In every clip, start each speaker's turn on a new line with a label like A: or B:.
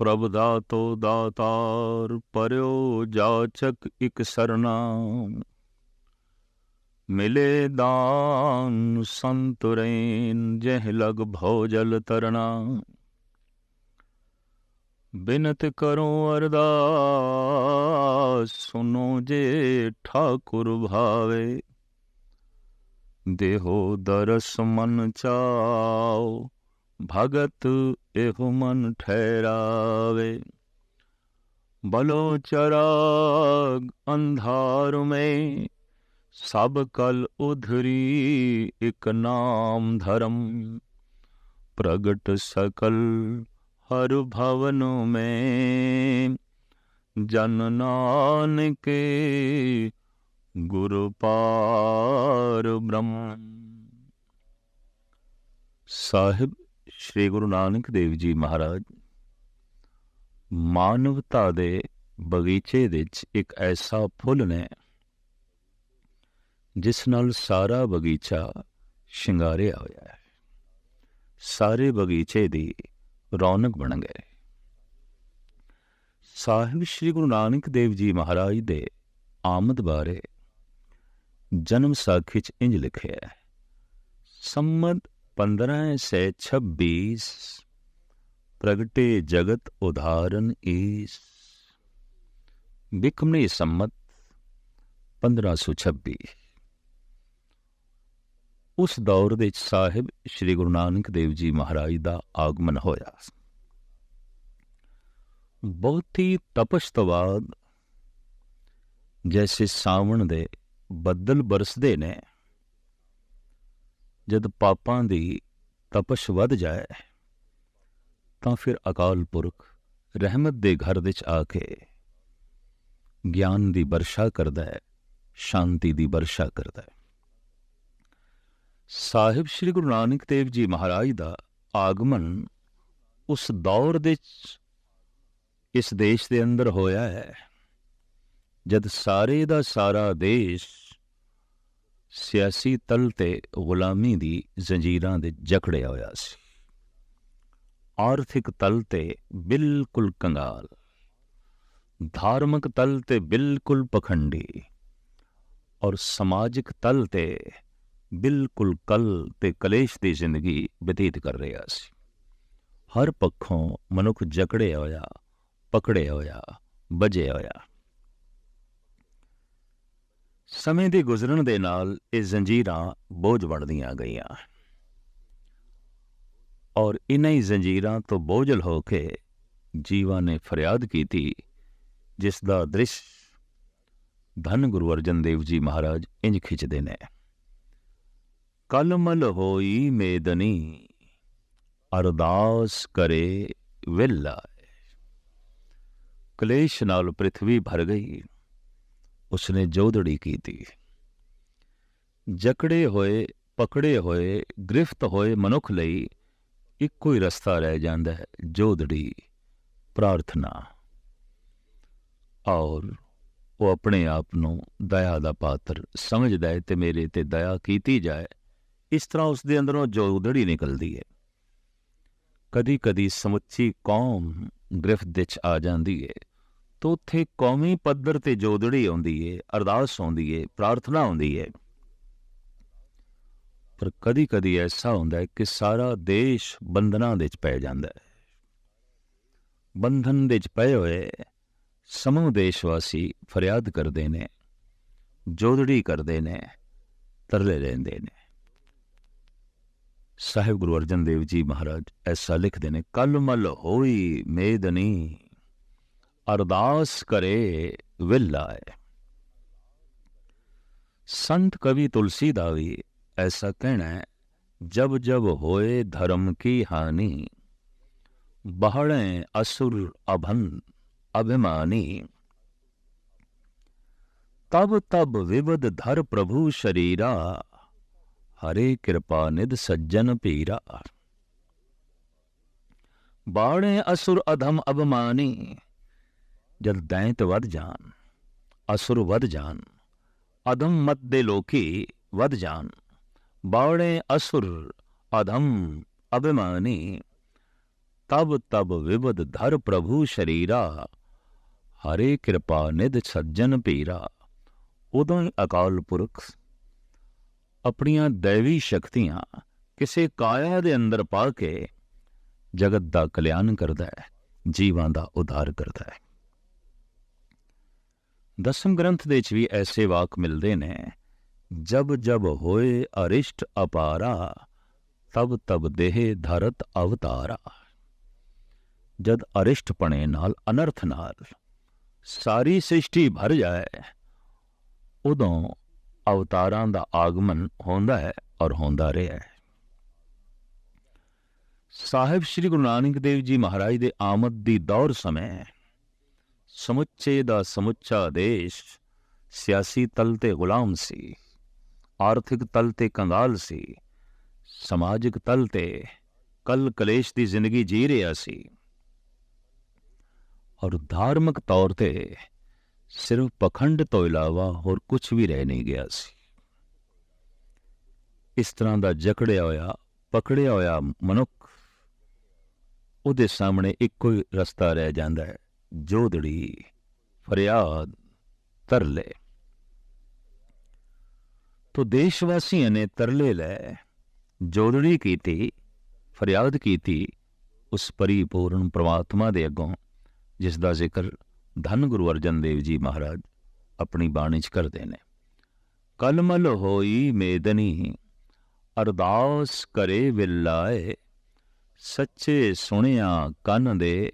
A: ਪ੍ਰਭ ਦਾਤੋ ਦਾਤਾਰ ਪਰਿਓ ਜਾਚਕ ਇਕ ਸਰਨਾ। ਮਿਲੇ ਦਾਨ ਸੰਤੁਰੇਨ ਜਹ ਲਗ ਭੋਜਲ ਤਰਨਾ ਬਿਨਤ ਕਰੋ ਅਰਦਾਸ, ਸੁਨੋ ਜੇ ਠਾਕੁਰ ਭਾਵੇ। ਦੇਹੋ ਦਰਸ ਮਨ ਚਾਓ ਭਗਤ ਇਹੋ ਮਨ ਠਹਿਰਾਵੇ ਬਲੋ ਚਰਾਗ ਅੰਧਾਰ ਮੇ ਸਭ ਕਲ ਉਧਰੀ ਇਕ ਨਾਮ ਧਰਮ ਪ੍ਰਗਟ ਸਕਲ ਹਰ ਭਵਨ ਮੈਂ ਜਨ ਨਾਨਕੇ ਗੁਰੂ ਪਾਰ ਬ੍ਰਹਮ ਸਾਹਿਬ ਸ੍ਰੀ ਗੁਰੂ ਨਾਨਕ ਦੇਵ ਜੀ ਮਹਾਰਾਜ, ਮਾਨਵਤਾ ਦੇ ਬਗੀਚੇ ਵਿੱਚ ਇੱਕ ਐਸਾ ਫੁੱਲ ਨੇ, ਜਿਸ ਨਾਲ ਸਾਰਾ ਬਗੀਚਾ ਸ਼ਿੰਗਾਰਿਆ ਹੋਇਆ ਹੈ। ਸਾਰੇ ਬਗੀਚੇ ਦੀ ਰੌਣਕ ਬਣ ਗਏ। ਸਾਹਿਬ ਸ੍ਰੀ ਗੁਰੂ ਨਾਨਕ ਦੇਵ ਜੀ ਮਹਾਰਾਜ ਦੇ ਆਮਦ ਬਾਰੇ ਜਨਮ ਸਾਖੀ ਚ ਇੰਜ ਲਿਖਿਆ ਹੈ, ਸੰਮਤ 1526 ਪ੍ਰਗਟੇ ਜਗਤ ਉਧਾਰਨ ਈਸ। ਬਿਕਮਨੀ ਸੰਮਤ 1526 ਉਸ ਦੌਰ ਦੇ ਸਾਹਿਬ ਸ੍ਰੀ ਗੁਰੂ ਨਾਨਕ ਦੇਵ ਜੀ ਮਹਾਰਾਜ ਦਾ ਆਗਮਨ ਹੋਇਆ। ਬਹੁਤ ਹੀ ਤਪਸ਼ ਤੋਂ ਬਾਅਦ ਜੈਸੇ ਸਾਵਣ ਦੇ ਬੱਦਲ ਬਰਸਦੇ ਨੇ। ਜਦ ਪਾਪਾਂ ਦੀ ਤਪਸ਼ ਵੱਧ ਜਾਏ, ਤਾਂ ਫਿਰ ਅਕਾਲ ਪੁਰਖ ਰਹਿਮਤ ਦੇ ਘਰ ਵਿੱਚ ਆ ਕੇ ਗਿਆਨ ਦੀ ਵਰਸ਼ਾ ਕਰਦਾ ਹੈ, ਸ਼ਾਂਤੀ ਦੀ ਵਰਸ਼ਾ ਕਰਦਾ ਹੈ। ਸਾਹਿਬ ਸ੍ਰੀ ਗੁਰੂ ਨਾਨਕ ਦੇਵ ਜੀ ਮਹਾਰਾਜ ਦਾ ਆਗਮਨ ਉਸ ਦੌਰ ਦੇ ਇਸ ਦੇਸ਼ ਦੇ ਅੰਦਰ ਹੋਇਆ ਹੈ, ਜਦ ਸਾਰੇ ਦਾ ਸਾਰਾ ਦੇਸ਼ ਸਿਆਸੀ ਤਲ ਤੇ ਗੁਲਾਮੀ ਦੀ ਜ਼ੰਜੀਰਾਂ ਦੇ ਜਕੜਿਆ ਹੋਇਆ ਸੀ। ਆਰਥਿਕ ਤਲ ਤੇ ਬਿਲਕੁਲ ਕੰਗਾਲ। ਧਾਰਮਿਕ ਤਲ ਤੇ ਬਿਲਕੁਲ ਪਖੰਡੀ। ਔਰ ਸਮਾਜਿਕ ਤਲ ਤੇ ਬਿਲਕੁਲ ਕਲ ਤੇ ਕਲੇਸ਼ ਦੀ ਜ਼ਿੰਦਗੀ ਬਤੀਤ ਕਰ ਰਿਹਾ ਸੀ। ਹਰ ਪੱਖੋਂ ਮਨੁੱਖ ਜਕੜਿਆ ਹੋਇਆ, ਪਕੜਿਆ ਹੋਇਆ ਬਜਿਆ ਹੋਇਆ। ਸਮੇਂ ਦੇ ਗੁਜ਼ਰਨ ਦੇ ਨਾਲ ਇਹ ਜ਼ੰਜੀਰਾਂ ਬੋਝ ਬਣਦੀਆਂ ਗਈਆਂ। ਔਰ ਇਨ੍ਹਾਂ ਹੀ ਜ਼ੰਜੀਰਾਂ ਤੋਂ ਬੋਝਲ ਹੋ ਕੇ ਜੀਵਾਂ ਨੇ ਫਰਿਆਦ ਕੀਤੀ, ਜਿਸ ਦਾ ਦ੍ਰਿਸ਼ ਧੰਨ ਗੁਰੂ ਅਰਜਨ ਦੇਵ ਜੀ ਮਹਾਰਾਜ ਇੰਜ ਖਿੱਚਦੇ ਨੇ। ਕਲਮਲ ਹੋਈ ਮੇਦਨੀ, ਅਰਦਾਸ ਕਰੇ ਵਿਲਾ ਕਲੇਸ਼ ਨਾਲ ਪ੍ਰithvi ਭਰ ਗਈ। ਉਸਨੇ ਜੋਧੜੀ ਕੀਤੀ। ਜਕੜੇ ਹੋਏ, ਪਕੜੇ ਹੋਏ, ਗ੍ਰਿਫਤ ਹੋਏ ਮਨੁੱਖ ਲਈ ਇੱਕੋ ਹੀ ਰਸਤਾ ਰਹਿ ਜਾਂਦਾ ਹੈ, ਜੋਧੜੀ, ਪ੍ਰਾਰਥਨਾ। ਔਰ ਉਹ ਆਪਣੇ ਆਪ ਨੂੰ ਦਇਆ ਦਾ ਪਾਤਰ ਸਮਝਦਾ ਹੈ ਤੇ ਮੇਰੇ ਤੇ ਦਇਆ ਕੀਤੀ ਜਾਏ, ਇਸ ਤਰ੍ਹਾਂ ਉਸ ਦੇ ਅੰਦਰੋਂ ਜੋਧੜੀ ਨਿਕਲਦੀ ਹੈ। ਕਦੀ ਕਦੀ ਸਮੁੱਚੀ ਕੌਮ ਗ੍ਰਿਫਤ ਵਿੱਚ ਆ ਜਾਂਦੀ ਹੈ। ਤੋ ਉੱਥੇ ਕੌਮੀ ਪੱਧਰ ਤੇ ਜੋਦੜੀ ਆਉਂਦੀ ਏ, ਅਰਦਾਸ ਆਉਂਦੀ ਏ, ਪ੍ਰਾਰਥਨਾ ਆਉਂਦੀ ਏ। ਪਰ ਕਦੀ ਕਦੀ ਐਸਾ ਹੁੰਦਾ ਹੈ ਕਿ ਸਾਰਾ ਦੇਸ਼ ਬੰਧਨਾਂ ਦੇ ਵਿੱਚ ਪੈ ਜਾਂਦਾ ਹੈ ਬੰਧਨ ਦੇ ਵਿੱਚ ਪਏ ਹੋਏ ਸਮੂਹ ਦੇਸ਼ਵਾਸੀ ਫਰਿਆਦ ਕਰਦੇ ਨੇ ਜੋਦੜੀ ਕਰਦੇ ਨੇ, ਤਰਲੇ ਲੈਂਦੇ ਨੇ। ਸਾਹਿਬ ਗੁਰੂ ਅਰਜਨ ਦੇਵ ਜੀ ਮਹਾਰਾਜ ਐਸਾ ਲਿਖਦੇ ਨੇ ਕਲ ਮਲ ਹੋਈ ਮੇਦਨੀ ਅਰਦਾਸ ਕਰੇ ਵਿਲਾਏ ਸੰਤ ਕਵੀ ਤੁਲਸੀ ਦਾ ਵੀ ਐਸਾ ਕਹਿਣਾ ਹੈ ਜਬ ਜਬ ਹੋਏ ਧਰਮ ਕੀ ਹਾਨੀ ਬਹੜੇ ਅਸੁਰ ਅਭਨ ਅਭਿਮਾਨੀ ਤਬ ਤਬ ਵਿਵਦ ਧਰ ਪ੍ਰਭੂ ਸ਼ਰੀਰਾ ਹਰੇ ਕਿਰਪਾ ਨਿਦ ਸੱਜਣ ਪੀਰਾ ਬਾੜੇ ਅਸੁਰ ਅਧਮ ਅਭਮਾਨੀ ਜਦ ਦੈਂਤ ਵੱਧ ਜਾਣ ਅਸੁਰ ਵੱਧ ਜਾਣ ਅਧਮ ਮਤ ਦੇ ਲੋਕੀ ਵੱਧ ਜਾਣ ਬਾਵੜੇ ਅਸੁਰ ਅਧਮ ਅਭਿਮਾਨੀ, ਤਬ ਤਬ ਵਿਵਦ ਧਰ ਪ੍ਰਭੂ ਸ਼ਰੀਰਾ, ਹਰੇ ਕਿਰਪਾ ਨਿਧ ਸੱਜਣ ਪੀਰਾ। ਉਦੋਂ ਹੀ ਅਕਾਲ ਪੁਰਖ ਆਪਣੀਆਂ ਦੇਵੀ ਸ਼ਕਤੀਆਂ ਕਿਸੇ ਕਾਇਆ ਦੇ ਅੰਦਰ ਪਾ ਕੇ ਜਗਤ ਦਾ ਕਲਿਆਣ ਕਰਦਾ ਹੈ, ਜੀਵਾਂ ਦਾ ਉਧਾਰ ਕਰਦਾ ਹੈ। ਦਸਮ ਗ੍ਰੰਥ ਦੇ ਵਿੱਚ ਵੀ ਐਸੇ ਵਾਕ ਮਿਲਦੇ ਨੇ, ਜਬ ਜਬ ਹੋਏ ਅਰਿਸ਼ਟ ਅਪਾਰਾ, ਤਬ ਤਬ ਦੇਹ ਧਰਤ ਅਵਤਾਰਾ। ਜਦ ਅਰਿਸ਼ਟ ਪਣੇ ਨਾਲ ਅਨਰਥ ਨਾਲ ਸਾਰੀ ਸ੍ਰਿਸ਼ਟੀ ਭਰ ਜਾਏ, ਉਦੋਂ ਅਵਤਾਰਾਂ ਦਾ ਆਗਮਨ ਹੁੰਦਾ ਹੈ ਔਰ ਹੁੰਦਾ ਰਿਹਾ ਹੈ। ਸਾਹਿਬ ਸ੍ਰੀ ਗੁਰੂ ਨਾਨਕ ਦੇਵ ਜੀ ਮਹਾਰਾਜ ਦੇ ਆਮਦ ਦੀ ਦੌਰ ਸਮੇਂ ਸਮੁੱਚੇ ਦਾ ਸਮੁੱਚਾ ਦੇਸ਼ ਸਿਆਸੀ ਤਲ ਤੇ ਗੁਲਾਮ ਸੀ ਆਰਥਿਕ ਤਲ ਤੇ ਕੰਗਾਲ ਸੀ ਸਮਾਜਿਕ ਤਲ ਤੇ ਕਲ ਕਲੇਸ਼ ਦੀ ਜ਼ਿੰਦਗੀ ਜੀ ਰਿਹਾ ਸੀ ਔਰ ਧਾਰਮਿਕ ਤੌਰ ਤੇ ਸਿਰਫ ਪਖੰਡ ਤੋਂ ਇਲਾਵਾ ਹੋਰ ਕੁਝ ਵੀ ਰਹਿ ਨਹੀਂ ਗਿਆ ਸੀ ਇਸ ਤਰ੍ਹਾਂ ਦਾ ਜਕੜਿਆ ਹੋਇਆ ਪਕੜਿਆ ਹੋਇਆ ਮਨੁੱਖ ਉਹਦੇ ਸਾਹਮਣੇ ਇੱਕੋ ਹੀ ਰਸਤਾ ਰਹਿ ਜਾਂਦਾ ਹੈ ਜੋਦੜੀ ਫਰਿਆਦ ਤਰਲੇ ਤੋ ਦੇਸ਼ ਵਾਸੀਆਂ ਨੇ ਤਰਲੇ ਲੈ, ਜੋਦੜੀ ਕੀਤੀ, ਫਰਿਆਦ ਕੀਤੀ, ਉਸ ਪਰਿਪੂਰਨ ਪ੍ਰਮਾਤਮਾ ਦੇ ਅੱਗੋਂ, ਜਿਸ ਦਾ ਜ਼ਿਕਰ ਧੰਨ ਗੁਰੂ ਅਰਜਨ ਦੇਵ ਜੀ ਮਹਾਰਾਜ ਆਪਣੀ ਬਾਣੀ 'ਚ ਕਰਦੇ ਨੇ। ਕਲਮਲ ਹੋਈ ਮੇਦਨੀ, ਅਰਦਾਸ ਕਰੇ ਵਿਲਾਏ, ਸੱਚੇ ਸੁਣਿਆ ਕੰਨ ਦੇ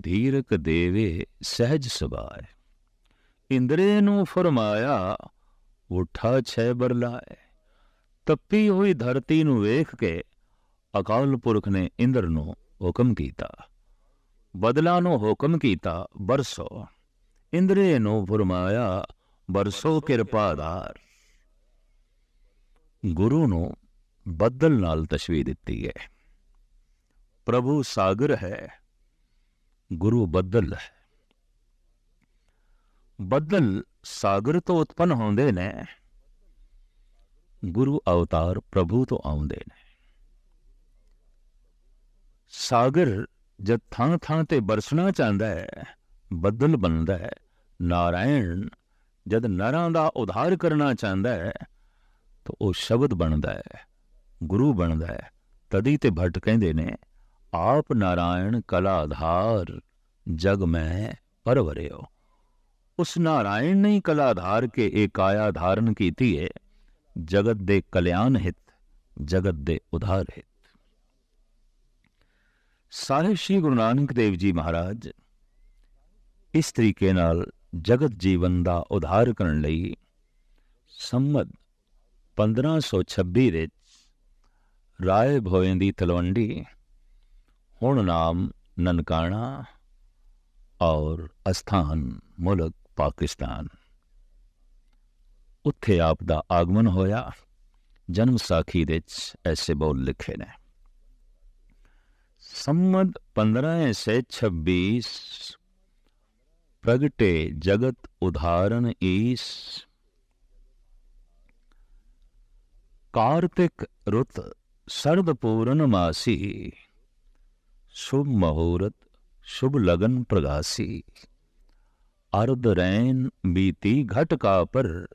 A: ਧੀਰਕ ਦੇਵੇ ਸਹਿਜ ਸੁਭਾਏ ਇੰਦਰੇ ਨੂੰ ਫਰਮਾਇਆ, ਉਠਾ ਛੇ ਬਰਲਾਏ ਤੱਪੀ ਹੋਈ ਧਰਤੀ ਨੂੰ ਵੇਖ ਕੇ ਅਕਾਲ ਪੁਰਖ ਨੇ ਇੰਦਰ ਨੂੰ ਹੁਕਮ ਕੀਤਾ। ਬਦਲਾ ਨੂੰ ਹੁਕਮ ਕੀਤਾ, ਬਰਸੋ। ਇੰਦਰੇ ਨੂੰ ਫਰਮਾਇਆ, ਬਰਸੋ ਕਿਰਪਾਦਾਰ ਗੁਰੂ ਨੂੰ ਬੱਦਲ ਨਾਲ ਤਸ਼ਵੀਰ ਦਿੱਤੀ ਹੈ। ਪ੍ਰਭੂ ਸਾਗਰ ਹੈ। ਗੁਰੂ ਬੱਦਲ ਹੈ ਬੱਦਲ ਸਾਗਰ ਤੋਂ ਉਤਪਨ ਹੁੰਦੇ ਨੇ ਗੁਰੂ ਅਵਤਾਰ ਪ੍ਰਭੂ ਤੋਂ ਆਉਂਦੇ ਨੇ ਸਾਗਰ ਜਦ ਥਾਂ ਥਾਂ ਤੇ ਬਰਸਣਾ ਚਾਹੁੰਦਾ ਹੈ ਬੱਦਲ ਬਣਦਾ ਹੈ ਨਾਰਾਇਣ ਜਦ ਨਰਾਂ ਦਾ ਉਧਾਰ ਕਰਨਾ ਚਾਹੁੰਦਾ ਹੈ ਤਾਂ ਉਹ ਸ਼ਬਦ ਬਣਦਾ ਹੈ ਗੁਰੂ ਬਣਦਾ ਹੈ ਤਦੀ ਤੇ ਭੱਟ ਕਹਿੰਦੇ ਨੇ ਆਪ ਨਾਰਾਇਣ ਕਲਾ ਆਧਾਰ ਜਗ ਮੈਂ ਪਰਵਰਿਓ। ਉਸ ਨਾਰਾਇਣ ਨੇ ਕਲਾ ਆਧਾਰ ਕੇ ਇਹ ਕਾਇਆ ਧਾਰਨ ਕੀਤੀ ਹੈ ਜਗਤ ਦੇ ਕਲਿਆਣ ਹਿਤ, ਜਗਤ ਦੇ ਉਧਾਰ ਹਿਤ। ਸਾਹਿਬ ਸ੍ਰੀ ਗੁਰੂ ਨਾਨਕ ਦੇਵ ਜੀ ਮਹਾਰਾਜ, ਇਸ ਤਰੀਕੇ ਨਾਲ ਜਗਤ ਜੀਵਨ ਦਾ ਉਧਾਰ ਕਰਨ ਲਈ ਸੰਮਤ 1526 ਵਿੱਚ ਰਾਏ ਭੋਇੰ ਦੀ ਤਲਵੰਡੀ ਹੁਣ ਨਾਮ ਨਨਕਾਣਾ ਔਰ ਅਸਥਾਨ ਮੁਲਕ ਪਾਕਿਸਤਾਨ। ਉੱਥੇ ਆਪ ਦਾ ਆਗਮਨ ਹੋਇਆ, ਜਨਮ ਸਾਖੀ ਵਿੱਚ ਐਸੇ ਬੋਲ ਲਿਖੇ ਨੇ। ਸੰਮਤ 1526 ਪ੍ਰਗਟੇ ਜਗਤ ਉਧਾਰਨ ਈਸ। ਕਾਰਤਿਕ ਰੁੱਤ ਸਰਦ ਪੂਰਨ ਮਾਸੀ। ਸ਼ੁਭ ਮਹੂਰਤ, ਸ਼ੁਭ ਲਗਨ ਪ੍ਰਗਾਸੀ। ਅਰਧ ਰੈਨ ਬੀਤੀ ਘਟ ਕਾ ਪਰ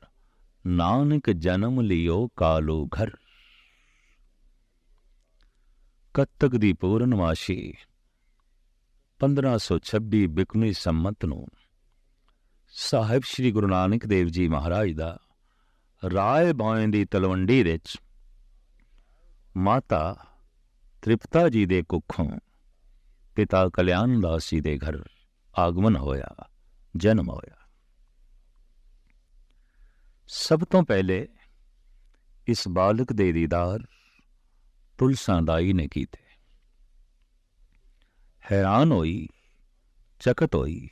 A: ਨਾਨਕ ਜਨਮ ਲਿਓ ਕਾਲੋ ਘਰ। ਕੱਤਕ ਦੀ ਪੂਰਨਮਾਸ਼ੀ 1526 ਬਿਕਨੀ ਸੰਮਤ ਨੂੰ। ਸਾਹਿਬ ਸ੍ਰੀ ਗੁਰੂ ਨਾਨਕ ਦੇਵ ਜੀ ਮਹਾਰਾਜ ਦਾ ਰਾਏ ਭੌਂ ਦੀ ਤਲਵੰਡੀ ਵਿੱਚ ਮਾਤਾ ਤ੍ਰਿਪਤਾ ਜੀ ਦੇ ਕੁੱਖੋਂ ਪਿਤਾ ਕਲਿਆਣ ਦਾਸ ਜੀ ਦੇ ਘਰ ਆਗਮਨ ਹੋਇਆ, ਜਨਮ ਹੋਇਆ। ਸਭ ਤੋਂ ਪਹਿਲੇ ਇਸ ਬਾਲਕ ਦੇ ਦੀਦਾਰ ਤੁਲਸਾਂ ਦਾਈ ਨੇ ਕੀਤੇ। ਹੈਰਾਨ ਹੋਈ, ਚਕਤ ਹੋਈ,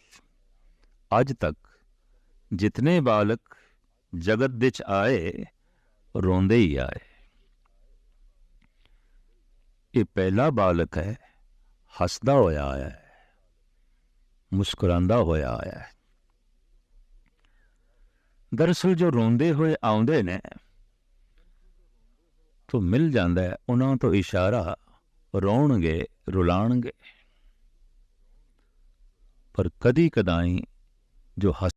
A: ਅੱਜ ਤੱਕ ਜਿਤਨੇ ਬਾਲਕ ਜਗਤ ਵਿੱਚ ਆਏ, ਰੋਂਦੇ ਹੀ ਆਏ। ਇਹ ਪਹਿਲਾ ਬਾਲਕ ਹੈ ਹੱਸਦਾ ਹੋਇਆ ਆਇਆ ਹੈ, ਮੁਸਕਰਾਉਂਦਾ ਹੋਇਆ ਆਇਆ ਹੈ। ਦਰਸਲ ਜੋ ਰੋਂਦੇ ਹੋਏ ਆਉਂਦੇ ਨੇ, ਤੋਂ ਮਿਲ ਜਾਂਦਾ ਹੈ, ਉਹਨਾਂ ਤੋਂ ਇਸ਼ਾਰਾ ਰੋਣਗੇ, ਰੁਲਾਣਗੇ। ਪਰ ਕਦੀ ਕਦਾਈ ਜੋ ਹੱਸ